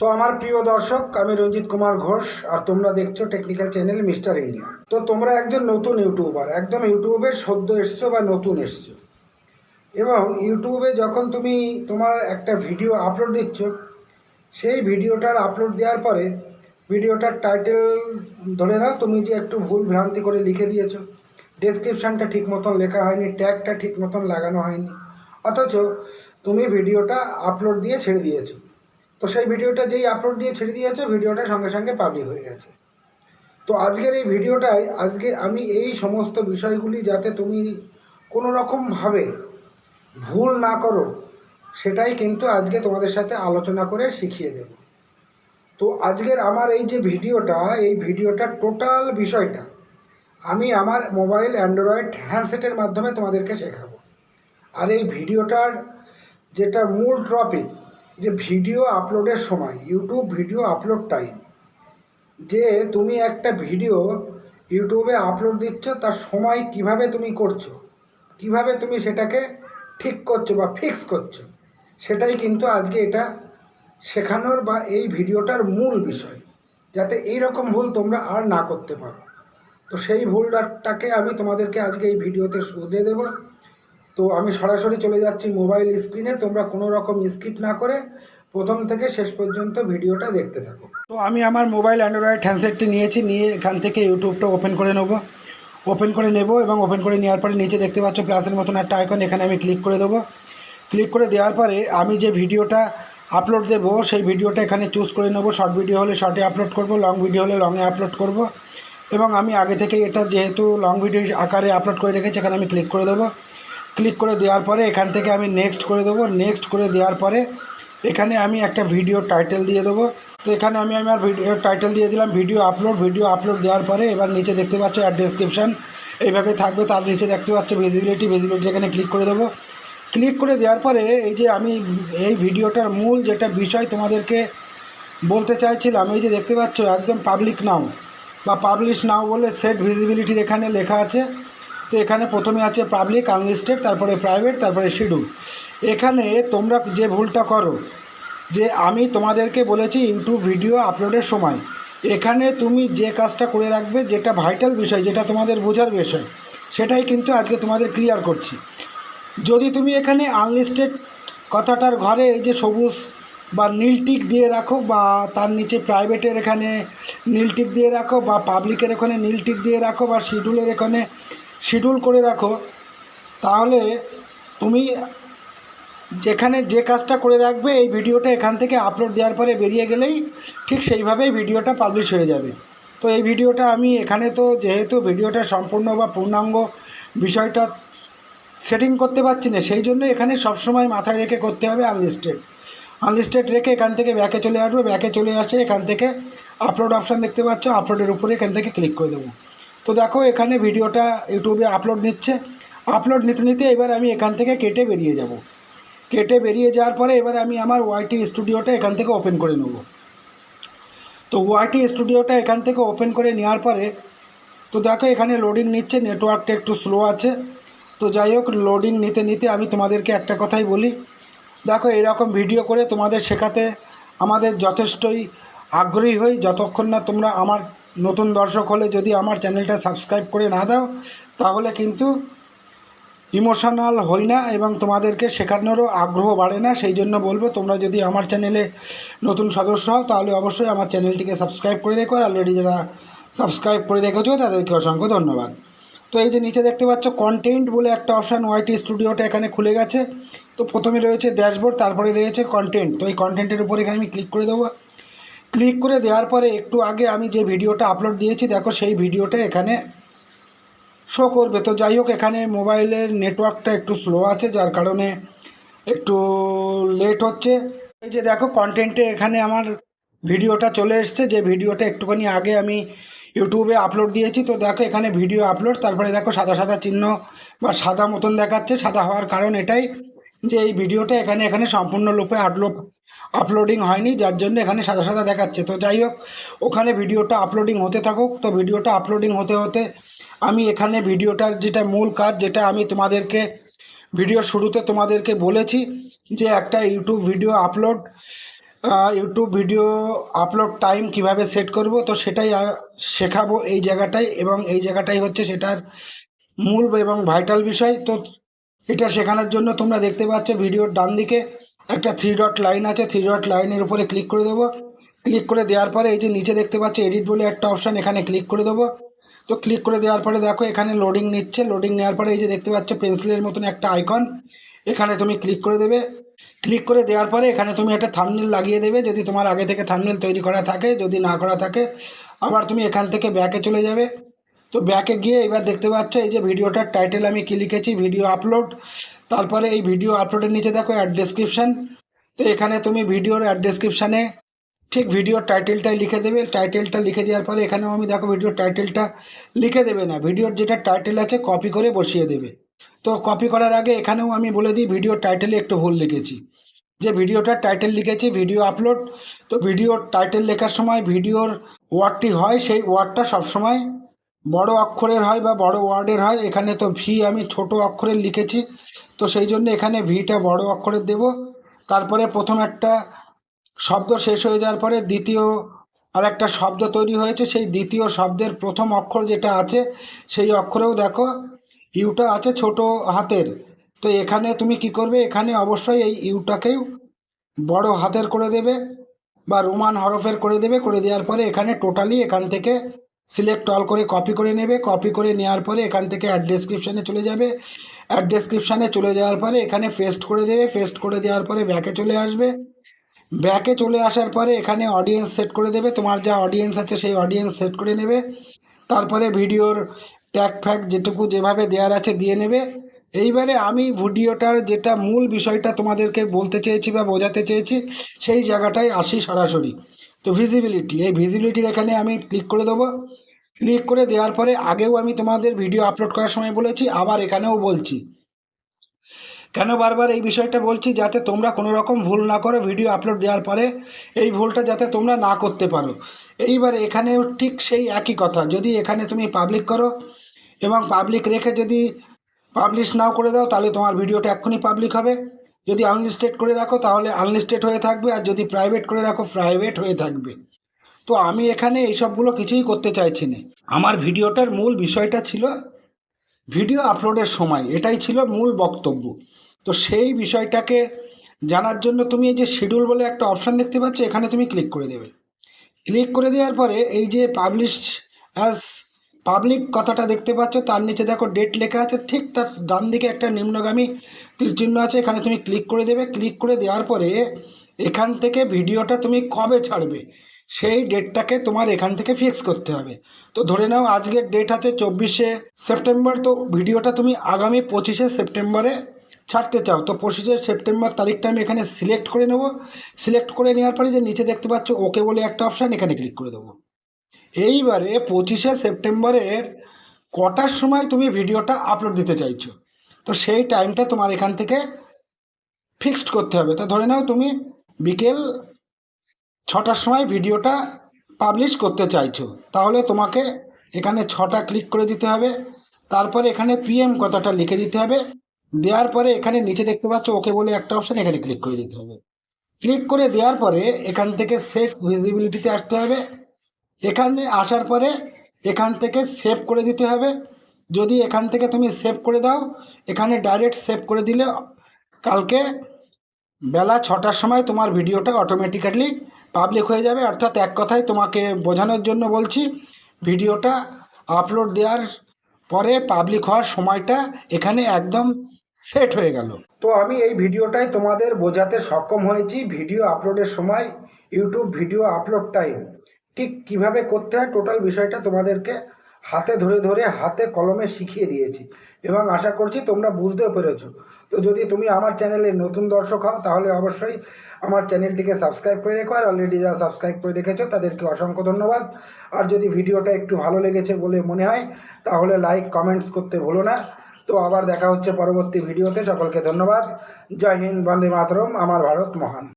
তো আমার প্রিয় দর্শক, আমি রঞ্জিত কুমার ঘোষ আর তোমরা দেখছ টেকনিক্যাল চ্যানেল মিস্টার ইন্ডিয়া। তো তোমরা একজন নতুন ইউটিউবার, একদম ইউটিউবে সদ্য এসছো বা নতুন এসছো। এবং ইউটিউবে যখন তুমি তোমার একটা ভিডিও আপলোড দিচ্ছ, সেই ভিডিওটার আপলোড দেওয়ার পরে ভিডিওটার টাইটেল ধরে নাও, তুমি যে একটু ভুল ভ্রান্তি করে লিখে দিয়েছ ডেসক্রিপশানটা ঠিক মতন লেখা হয়নি ট্যাগটা ঠিক মতন লাগানো হয়নি, অথচ তুমি ভিডিওটা আপলোড দিয়ে ছেড়ে দিয়েছ। তো সেই ভিডিওটা যেই আপলোড দিয়ে ছেড়ে দিয়েছ, ভিডিওটা সঙ্গে সঙ্গে পাবলিক হয়ে গেছে। তো আজকের এই ভিডিওটায়, আজকে আমি এই সমস্ত বিষয়গুলি যাতে তুমি কোনো রকমভাবে ভুল না করো, সেটাই কিন্তু আজকে তোমাদের সাথে আলোচনা করে শিখিয়ে দেব। তো আজকের আমার এই যে ভিডিওটা, এই ভিডিওটা টোটাল বিষয়টা, আমি আমার মোবাইল অ্যান্ড্রয়েড হ্যান্ডসেটের মাধ্যমে তোমাদেরকে শেখাবো। আর এই ভিডিওটার যেটা মূল টপিক যে ভিডিও আপলোডের সময় ইউটিউব ভিডিও আপলোড টাইম যে তুমি একটা ভিডিও ইউটিউবে আপলোড দিচ্ছ, তার সময় কীভাবে তুমি করছ, কীভাবে তুমি সেটাকে ঠিক করছ বা ফিক্স করছ, সেটাই কিন্তু আজকে এটা শেখানোর বা এই ভিডিওটার মূল বিষয়, যাতে এই রকম ভুল তোমরা আর না করতে পারো। তো সেই ভুলটাকে আমি তোমাদেরকে আজকে এই ভিডিওতে শুধরে দেবো। তো আমি সরাসরি চলে যাচ্ছি মোবাইল স্ক্রিনে তোমরা কোনো রকম স্কিপ না করে প্রথম থেকে শেষ পর্যন্ত ভিডিওটা দেখতে থাকো। তো আমি আমার মোবাইল অ্যান্ড্রয়েড হ্যান্ডসেটটি নিয়েছি, নিয়ে এখান থেকে ইউটিউবটা ওপেন করে নেব। ওপেন করে নেব এবং ওপেন করে নেওয়ার পরে নিচে দেখতে পাচ্ছ প্লাসের মতন একটা আইকন এখানে আমি ক্লিক করে দেবো। ক্লিক করে দেওয়ার পরে আমি যে ভিডিওটা আপলোড দেব, সেই ভিডিওটা এখানে চুজ করে নেব। শর্ট ভিডিও হলে শর্টে আপলোড করব লং ভিডিও হলে লংয়ে আপলোড করব। এবং আমি আগে থেকে এটা যেহেতু লং ভিডিও আকারে আপলোড করে রেখেছি, এখানে আমি ক্লিক করে দেবো। ক্লিক করে দেওয়ার পরে এখান থেকে আমি নেক্সট করে দেবো। নেক্সট করে দেওয়ার পরে এখানে আমি একটা ভিডিও টাইটেল দিয়ে দেবো। তো এখানে আমি আমার ভিডিও টাইটেল দিয়ে দিলাম ভিডিও আপলোড ভিডিও আপলোড দেওয়ার পরে এবার নিচে দেখতে পাচ্ছ অ্যাড ডেসক্রিপশান এইভাবে থাকবে, তার নিচে দেখতে পাচ্ছ ভিজিবিলিটি ভিজিবিলিটি এখানে ক্লিক করে দেবো। ক্লিক করে দেওয়ার পরে এই যে আমি এই ভিডিওটার মূল যেটা বিষয় তোমাদেরকে বলতে চাইছিলাম, এই যে দেখতে পাচ্ছ একদম পাবলিক নাও বা পাবলিশ নাও বলে সেট ভিজিবিলিটির এখানে লেখা আছে। তো এখানে প্রথমে আছে পাবলিক আনলিস্টেড তারপরে প্রাইভেট তারপরে শিডিউল এখানে তোমরা যে ভুলটা করো, যে আমি তোমাদেরকে বলেছি ইউটিউব ভিডিও আপলোডের সময়, এখানে তুমি যে কাজটা করে রাখবে, যেটা ভাইটাল বিষয়, যেটা তোমাদের বোঝার বিষয়, সেটাই কিন্তু আজকে তোমাদের ক্লিয়ার করছি। যদি তুমি এখানে আনলিস্টেড কথাটার ঘরে এই যে সবুজ বা নীল টিক দিয়ে রাখো বা তার নিচে প্রাইভেটের এখানে নীল টিক দিয়ে রাখো বা পাবলিকের এখানে নীল টিক দিয়ে রাখো বা শিডিউলের এখানে শিডিউল করে রাখো, তাহলে তুমি যেখানে যে কাজটা করে রাখবে, এই ভিডিওটা এখান থেকে আপলোড দেওয়ার পরে বেরিয়ে গেলেই ঠিক সেইভাবেই ভিডিওটা পাবলিশ হয়ে যাবে। তো এই ভিডিওটা আমি এখানে তো যেহেতু ভিডিওটা সম্পূর্ণ বা পূর্ণাঙ্গ বিষয়টা সেটিং করতে পারছি না, সেই জন্য এখানে সবসময় মাথায় রেখে করতে হবে আনলিস্টেড আনলিস্টেড রেখে এখান থেকে ব্যাকে চলে আসবে ব্যাকে চলে আসে এখান থেকে আপলোড অপশান দেখতে পাচ্ছ আপলোডের উপরে এখান থেকে ক্লিক করে দেবো। তো দেখো, এখানে ভিডিওটা ইউটিউবে আপলোড নিচ্ছে। আপলোড নিতে নিতে এবার আমি এখান থেকে কেটে বেরিয়ে যাব। কেটে বেরিয়ে যাওয়ার পরে এবার আমি আমার ওয়াইটি স্টুডিওটা এখান থেকে ওপেন করে নেব। তো ওয়াইটি স্টুডিওটা এখান থেকে ওপেন করে নেওয়ার পরে, তো দেখো, এখানে লোডিং নিচ্ছে নেটওয়ার্কটা একটু স্লো আছে। তো যাই হোক লোডিং নিতে নিতে আমি তোমাদেরকে একটা কথাই বলি। দেখো এরকম ভিডিও করে তোমাদের শেখাতে আমাদের যথেষ্টই আগ্রহী হই যতক্ষণ না তোমরা আমার নতুন দর্শক হলে যদি আমার চ্যানেলটা সাবস্ক্রাইব করে না দাও, তাহলে কিন্তু ইমোশনাল হই না এবং তোমাদেরকে শেখানোরও আগ্রহ বাড়ে না। সেই জন্য বলব, তোমরা যদি আমার চ্যানেলে নতুন সদস্য হও, তাহলে অবশ্যই আমার চ্যানেলটিকে সাবস্ক্রাইব করে রেখো। আর অলরেডি যারা সাবস্ক্রাইব করে রেখেছো, তাদেরকে অসংখ্য ধন্যবাদ। তো এই যে নিচে দেখতে পাচ্ছ কন্টেন্ট বলে একটা অপশান ওয়াইটি স্টুডিওটা এখানে খুলে গেছে। তো প্রথমে রয়েছে ড্যাশবোর্ড তারপরে রয়েছে কন্টেন্ট তো এই কন্টেন্টের উপর এখানে আমি ক্লিক করে দেবো। ক্লিক করে দেওয়ার পরে একটু আগে আমি যে ভিডিওটা আপলোড দিয়েছি, দেখো সেই ভিডিওটা এখানে শো করবে। তো যাই হোক, এখানে মোবাইলের নেটওয়ার্কটা একটু স্লো আছে, যার কারণে একটু লেট হচ্ছে। এই যে দেখো কন্টেন্টে এখানে আমার ভিডিওটা চলে এসছে, যে ভিডিওটা একটুখানি আগে আমি ইউটিউবে আপলোড দিয়েছি। তো দেখো, এখানে ভিডিও আপলোড তারপরে দেখো সাদা সাদা চিহ্ন বা সাদা মতন দেখাচ্ছে। সাদা হওয়ার কারণ এটাই যে এই ভিডিওটা এখানে এখানে সম্পূর্ণ রূপে আপলোড আপলোডিং হয়নি, যার জন্য এখানে সাদা সাদা দেখাচ্ছে। তো যাই হোক, ওখানে ভিডিওটা আপলোডিং হতে থাকুক। তো ভিডিওটা আপলোডিং হতে হতে আমি এখানে ভিডিওটার যেটা মূল কাজ, যেটা আমি তোমাদেরকে ভিডিও শুরুতে তোমাদেরকে বলেছি, যে একটা YouTube video upload YouTube video upload time কীভাবে সেট করব, তো সেটাই শেখাবো এই জায়গাটায়। এবং এই জায়গাটাই হচ্ছে সেটার মূল এবং ভাইটাল বিষয়। তো এটা শেখানোর জন্য তোমরা দেখতে পাচ্ছ ভিডিওর ডান দিকে একটা থ্রি ডট লাইন আছে থ্রি ডট লাইনের উপরে ক্লিক করে দেবো। ক্লিক করে দেওয়ার পরে এই যে নিচে দেখতে পাচ্ছ এডিট বলে একটা অপশান এখানে ক্লিক করে দেবো। তো ক্লিক করে দেওয়ার পরে দেখো, এখানে লোডিং নিচ্ছে। লোডিং নেওয়ার পরে এই যে দেখতে পাচ্ছ পেন্সিলের মতন একটা আইকন এখানে তুমি ক্লিক করে দেবে। ক্লিক করে দেওয়ার পরে এখানে তুমি একটা থামনেল লাগিয়ে দেবে। যদি তোমার আগে থেকে থামনেল তৈরি করা থাকে, যদি না করা থাকে, আবার তুমি এখান থেকে ব্যাকে চলে যাবে। তো ব্যাকে গিয়ে এবার দেখতে পাচ্ছ, এই যে ভিডিওটার টাইটেল আমি কি লিখেছি ভিডিও আপলোড তারপরে এই ভিডিও আপলোডের নিচে দেখো অ্যাড ডেসক্রিপশান তো এখানে তুমি ভিডিওর অ্যাড ডেসক্রিপশানে ঠিক ভিডিওর টাইটেলটাই লিখে দেবে। টাইটেলটা লিখে দেওয়ার পরে এখানেও আমি দেখো ভিডিওর টাইটেলটা লিখে দেবে না। ভিডিওর যেটা টাইটেল আছে কপি করে বসিয়ে দেবে। তো কপি করার আগে এখানেও আমি বলে দিই ভিডিওর টাইটেলে একটু ভুল লিখেছি। যে ভিডিওটার টাইটেল লিখেছি ভিডিও আপলোড তো ভিডিওর টাইটেল লেখার সময় ভিডিওর ওয়ার্ডটি হয়, সেই ওয়ার্ডটা সবসময় বড় অক্ষরের হয় বা বড় ওয়ার্ডের হয়। এখানে তো ভি আমি ছোট অক্ষরের লিখেছি। তো সেই জন্য এখানে ভিটা বড় অক্ষরে দেব। তারপরে প্রথম একটা শব্দ শেষ হয়ে যাওয়ার পরে দ্বিতীয় আর একটা শব্দ তৈরি হয়েছে। সেই দ্বিতীয় শব্দের প্রথম অক্ষর যেটা আছে, সেই অক্ষরেও দেখো ইউটা আছে ছোট হাতের। তো এখানে তুমি কি করবে? এখানে অবশ্যই এই ইউটাকেও বড় হাতের করে দেবে বা রোমান হরফের করে দেবে। করে দেওয়ার পরে এখানে টোটালি এখান থেকে সিলেক্ট অল করে কপি করে নেবে। কপি করে নেওয়ার পরে এখান থেকে অ্যাড ডেসক্রিপশানে চলে যাবে। অ্যাড ডেসক্রিপশানে চলে যাওয়ার পরে এখানে পেস্ট করে দেবে। পেস্ট করে দেওয়ার পরে ব্যাকে চলে আসবে। ব্যাকে চলে আসার পরে এখানে অডিয়েন্স সেট করে দেবে। তোমার যা অডিয়েন্স আছে সেই অডিয়েন্স সেট করে নেবে। তারপরে ভিডিওর ট্যাগ ফ্যাক যেটুকু যেভাবে দেওয়ার আছে দিয়ে নেবে। এইবারে আমি ভিডিওটার যেটা মূল বিষয়টা তোমাদেরকে বলতে চেয়েছি বা বোঝাতে চেয়েছি, সেই জায়গাটায় আসি সরাসরি। তো ভিজিবিলিটি এই ভিজিবিলিটির এখানে আমি ক্লিক করে দেবো। ক্লিক করে দেওয়ার পরে আগেও আমি তোমাদের ভিডিও আপলোড করার সময় বলেছি, আবার এখানেও বলছি। কেন বারবার এই বিষয়টা বলছি? যাতে তোমরা কোনো রকম ভুল না করো ভিডিও আপলোড দেওয়ার পরে, এই ভুলটা যাতে তোমরা না করতে পারো। এইবার এখানেও ঠিক সেই একই কথা, যদি এখানে তুমি পাবলিক করো এবং পাবলিক রেখে যদি পাবলিশ নাও করে দাও, তাহলে তোমার ভিডিওটা এক্ষুনি পাবলিক হবে। যদি আনলিস্টেড করে রাখো, তাহলে আনলিস্টেড হয়ে থাকবে, আর যদি প্রাইভেট করে রাখো প্রাইভেট হয়ে থাকবে। তো আমি এখানে এইসবগুলো কিছুই করতে চাইছি না। আমার ভিডিওটার মূল বিষয়টা ছিল ভিডিও আপলোডের সময়। এটাই ছিল মূল বক্তব্য। তো সেই বিষয়টাকে জানার জন্য তুমি এই যে শিডিউল বলে একটা অপশান দেখতে পাচ্ছ, এখানে তুমি ক্লিক করে দেবে। ক্লিক করে দেওয়ার পরে এই যে পাবলিশ অ্যাজ পাবলিক কথাটা দেখতে পাচ্ছ, তার নিচে দেখো ডেট লেখা আছে, ঠিক তার ডান দিকে একটা নিম্নগামী তীরচিহ্ন আছে, এখানে তুমি ক্লিক করে দেবে ক্লিক করে দেওয়ার পরে এখান থেকে ভিডিওটা তুমি কবে ছাড়বে, সেই ডেটটাকে তোমার এখান থেকে ফিক্স করতে হবে। তো ধরে নাও, আজকের ডেট আছে চব্বিশে সেপ্টেম্বর, তো ভিডিওটা তুমি আগামী পঁচিশে সেপ্টেম্বরে ছাড়তে চাও, তো পঁচিশে সেপ্টেম্বর তারিখটা আমি এখানে সিলেক্ট করে নেব সিলেক্ট করে নেওয়ার পরে যে নিচে দেখতে পাচ্ছ, ওকে বলে একটা অপশান এখানে ক্লিক করে দেবো। এইবারে পঁচিশে সেপ্টেম্বরের কটার সময় তুমি ভিডিওটা আপলোড দিতে চাইছো? তো সেই টাইমটা তোমার এখান থেকে ফিক্সড করতে হবে। তো ধরে নাও তুমি বিকেল ছটার সময় ভিডিওটা পাবলিশ করতে চাইছো। তাহলে তোমাকে এখানে ছটা ক্লিক করে দিতে হবে। তারপরে এখানে পিএম কথাটা লিখে দিতে হবে। দেওয়ার পরে এখানে নিচে দেখতে পাচ্ছ ওকে বলে একটা অপশান এখানে ক্লিক করে দিতে হবে। ক্লিক করে দেওয়ার পরে এখান থেকে সেট ভিজিবিলিটিতে আসতে হবে। এখানে আসার পরে এখান থেকে সেভ করে দিতে হবে। যদি এখান থেকে তুমি সেভ করে দাও, এখানে ডাইরেক্ট সেভ করে দিলে কালকে বেলা ছটার সময় তোমার ভিডিওটা অটোমেটিক্যালি পাবলিক হয়ে যাবে। অর্থাৎ এক কথায় তোমাকে বোঝানোর জন্য বলছি ভিডিওটা আপলোড দেওয়ার পরে পাবলিক হওয়ার সময়টা এখানে একদম সেট হয়ে গেল। তো আমি এই ভিডিওটাই তোমাদের বোঝাতে সক্ষম হয়েছি। ভিডিও আপলোডের সময় ইউটিউব ভিডিও আপলোড টাইম ঠিক কীভাবে করতে হয়? টোটাল বিষয়টা তোমাদেরকে হাতে ধরে ধরে হাতে কলমে শিখিয়ে দিয়েছি এবং আশা করছি তোমরা বুঝতেও পেরেছ। তো যদি তুমি আমার চ্যানেলে নতুন দর্শক হও, তাহলে অবশ্যই আমার চ্যানেলটিকে সাবস্ক্রাইব করে রেখো। আর অলরেডি যারা সাবস্ক্রাইব করে রেখেছো, তাদেরকে অসংখ্য ধন্যবাদ। আর যদি ভিডিওটা একটু ভালো লেগেছে বলে মনে হয়, তাহলে লাইক কমেন্টস করতে ভুলো না। তো আবার দেখা হচ্ছে পরবর্তী ভিডিওতে। সকলকে ধন্যবাদ। জয় হিন্দ, বন্দে মাতরম। আমার ভারত মহান।